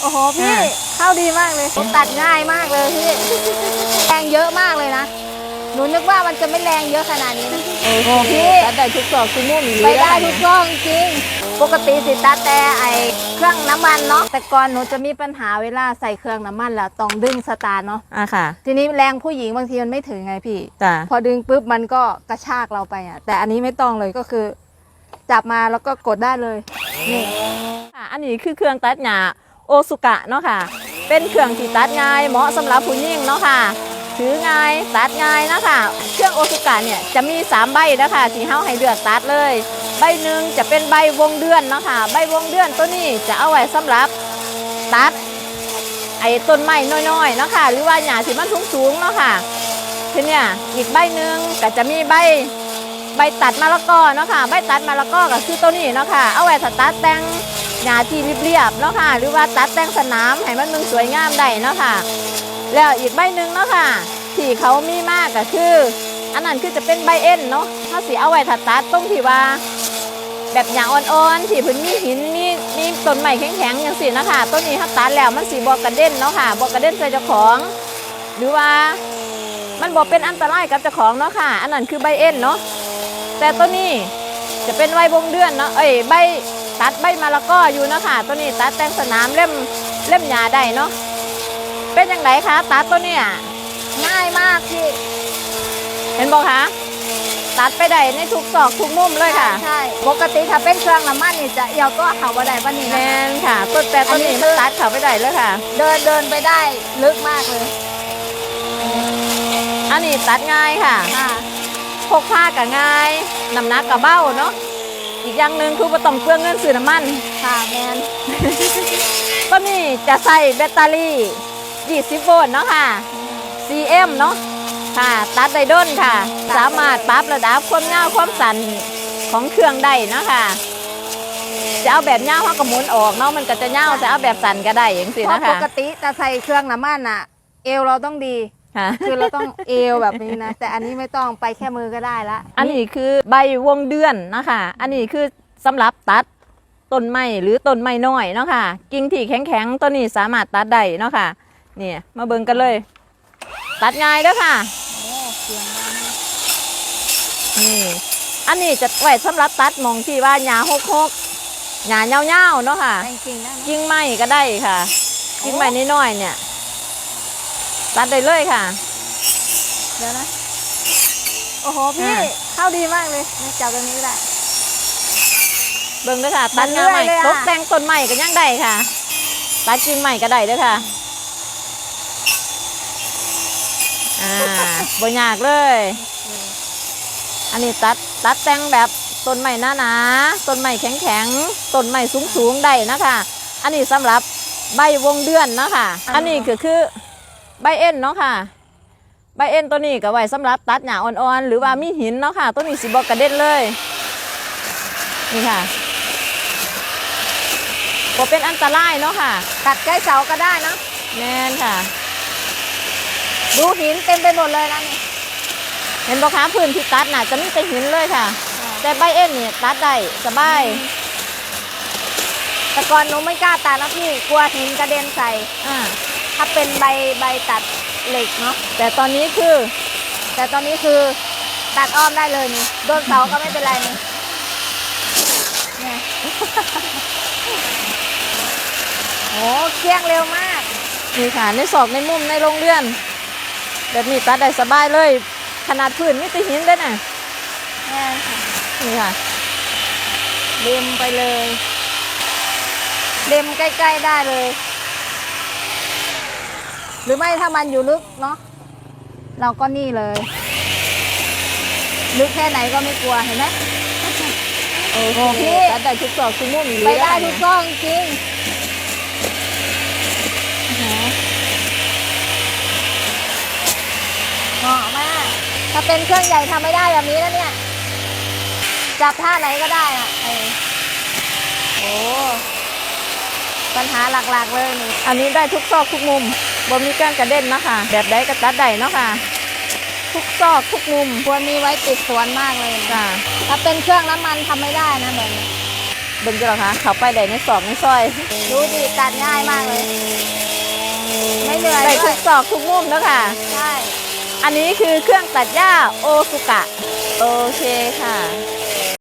โอ้โหพี่อ่า เข้าดีมากเลยตัดง่ายมากเลยพี่ แรงเยอะมากเลยนะหนูนึกว่ามันจะไม่แรงเยอะขนาดนี้นะโอ้โหพี่ตัดได้ทุกซอกทุกมุมอีหลีไปได้แล้วทุกกล้องจริง ปกติสิตัดแต่ไอเครื่องน้ำมันเนาะแต่ก่อนหนูจะมีปัญหาเวลาใส่เครื่องน้ำมันแล้วต้องดึงสตาร์ทเนาะอะค่ะทีนี้แรงผู้หญิงบางทีมันไม่ถึงไงพี่ จ้ะพอดึงปุ๊บมันก็กระชากเราไปอะแต่อันนี้ไม่ต้องเลยก็คือ จับมาแล้วก็กดได้เลยนี่ค่ะอันนี้คือเครื่องตัดหญ้า โอซุกะเนาะค่ะ เป็นเครื่องที่ตัดง่ายเหมาะสำหรับผู้หญิงเนาะค่ะ ถือง่ายตัดง่ายนะคะเครื่องโอซุกะเนี่ยจะมี 3 ใบนะคะที่เฮาให้เลือกตัดเลย ใบหนึ่งจะเป็นใบวงเดือนเนาะค่ะ ใบวงเดือนตัวนี้จะเอาไว้สำหรับตัดไอ้ต้นไม้น้อยๆเนาะค่ะ หรือว่าหญ้าที่มันสูงๆเนาะค่ะทีเนี้ยอีกใบหนึ่งก็จะมีใบ ใบตัดมะละกอเนาะค่ะ ใบตัดมะละกอก็คือตัวนี้เนาะค่ะ เอาไว้ถ้าตัดแต่งหญ้าที่เรียบๆเนาะค่ะ หรือว่าตัดแต่งสนามให้มันมึงสวยงามได้เนาะค่ะ แล้วอีกใบหนึ่งเนาะค่ะ ที่เขามีมากก็คือ อันนั้นคือจะเป็นใบเอ็นเนาะถ้าสีเอาไว้ถ้าตัดตรงที่ว่าแบบหญ้าอ่อนๆที่พื้นมีหินมีมีต้นไม้แข็งๆอย่างสินาะคะต้นนี้ถ้าตัดแล้วมันสีบอกกระเด็นเนาะค่ะบอกระเด็นใส่เจ้าของ หรือว่ามันบอกเป็นอันตรายกับเจ้าของเนาะค่ะ อันนั้นคือใบเอ็นเนาะ แต่ตัวนี้จะเป็นใบวงเดือนเนาะเอ้ยใบตัดใบมะละกออยู่เนาะค่ะตัวนี้ตัดแต่งสนามเล่มเล่มหญ้าได้เนาะเป็นยังไงคะตัดตัวเนี้ยง่ายมากพี่เห็นบอกคะตัดไปได้ในทุกซอกทุกมุมเลยค่ะใช่ปกติถ้าเป็นเครื่องน้ำมันนี่จะเอียวก็เขาบ่ได้ปะนี่แมนะนค่ะตัวแต่ตัวนี้อันนี้คืมันอตัดเข้าไปได้เลยค่ะ เดินเดินไปได้ลึกมากเลย อันนี้ตัดง่ายค่ะ ค่ะ พกผ้ากับง่ายน้ำหนักกับเบ้าเนาะอีกอย่างหนึ่งคือบ่ต้องเปลืองเงินซื้อน้ำมันค่ะแมนตัวนี้จะใส่แบตเตอรี่ 20 โวลต์เนาะค่ะ CM เนาะค่ะตัดได้ด้นค่ะ สามารถปรับระดับความยาวความสั่นของเครื่องได้เนาะค่ะจะเอาแบบยาวเขาก็หมุนออกเนาะมันก็จะยาวจะเอาแบบสั่นก็ได้อย่างสิเพราะนะปคะกติจะใส่เครื่องน้ำมันอะเอวเราต้องดี ค่ะคือเราต้องเอวแบบนี้นะ แต่อันนี้ไม่ต้องไปแค่มือก็ได้ละอันนี้คือใบวงเดือนนะคะ อันนี้คือสำหรับตัดต้นไม้หรือต้นไม้น้อยเนาะค่ะ กิ่งที่แข็งๆต้นนี้สามารถตัดได้เนาะค่ะนี่มาเบิ่งกันเลย ตัดง่ายเด้อค่ะโอ้เสียงดังนี่อันนี้จะไว้สำหรับตัดหมองที่ว่าหญ้าหกหกหญ้าเงาๆเนาะค่ะจริงๆได้ไหมกิ่งไม้ก็ได้ค่ะ กิ่งไม้น้อยๆเนี่ย ตัดได้เลยค่ะ เดี๋ยวนะ โอ้โหพี่อ่า เข้าดีมากเลยนี่จับตรงนี้ก็ได้เบิ่งเด้อค่ะ ตัดงาใหม่มันเลื่อยเลยอะ ตกแต่งต้นไม้ก็ยังได้ค่ะ ตัดกิ่งใหม่ก็ได้เด้อค่ะ อ่าบ่ยากเลย อันนี้ตัดตัดแต่งแบบต้นไม้หนาๆต้นไม้แข็งๆต้นไม้สูงๆได้นะคะ อันนี้สำหรับใบวงเดือนเนาะค่ะอันนี้ก็คือ ใบเอ็นเนาะค่ะ ใบเอ็นตัวนี้ก็ไว้สำหรับตัดหญ้าอ่อนๆ หรือว่ามีหินเนาะค่ะ ตัวนี้สิบอกกระเด็นเลย นี่ค่ะบ่เป็นอันตรายเนาะค่ะ ตัดใกล้เสาก็ได้นะแม่นค่ะ ดูหินเต็มไปหมดเลยนะนี่เห็นบอกคะพื้นที่ตัดน่ะจะมีแต่หินเลยค่ะ แต่ใบเอ็นเนี่ยตัดได้สบายแต่ก่อนหนูไม่กล้าตัดนะพี่กลัวหินกระเด็นใส่อ่า ถ้าเป็นใบใบตัดเหล็กเนาะแต่ตอนนี้คือ แต่ตอนนี้คือตัดอ้อมได้เลยนี่โดนเสาก็ไม่เป็นไรนี่เนี่ยโอ้เคี่ยงเร็วมากนี่ค่ะในศอกในมุมในโรงเรือนแบบนี้ตัดได้สบายเลย ขนาดพื้นมีแต่หินได้น่ะเนี่ยค่ะนี่ค่ะเล็มไปเลยเล็มใกล้ ๆ ได้เลย หรือไม่ถ้ามันอยู่ลึกเนาะเราก็นี่เลย ลึกแค่ไหนก็ไม่กลัวเห็นไหมโอ้โหพี่ตัดได้ทุกศอกทุกมุมอีหลีไปได้ค่ะทุกกล้องจริงเหมาะมาก ถ้าเป็นเครื่องใหญ่ทำไม่ได้แบบนี้นะเนี่ย จับท่าไหนก็ได้อะเออโอ้ปัญหาหลักๆเลยนี่อันนี้ได้ทุกซอกทุกมุม บ่มีการกระเด็นเนาะค่ะ แบบใดก็ตัดได้เนาะค่ะ ทุกซอกทุกมุมควรมีไว้ติดสวนมากเลยนะจ้าถ้าเป็นเครื่องน้ำมันทำไม่ได้นะแบบนี้เบิ่งจะหรอคะเขาไปได้ในซอกในซอยดูดิตัดง่ายมากเลย ไม่เหนื่อยได้ด้ทุวยกซอกทุกมุมแล้วค่ะ ใช่ อันนี้คือเครื่องตัดหญ้าโอซุกะ โอเคค่ะ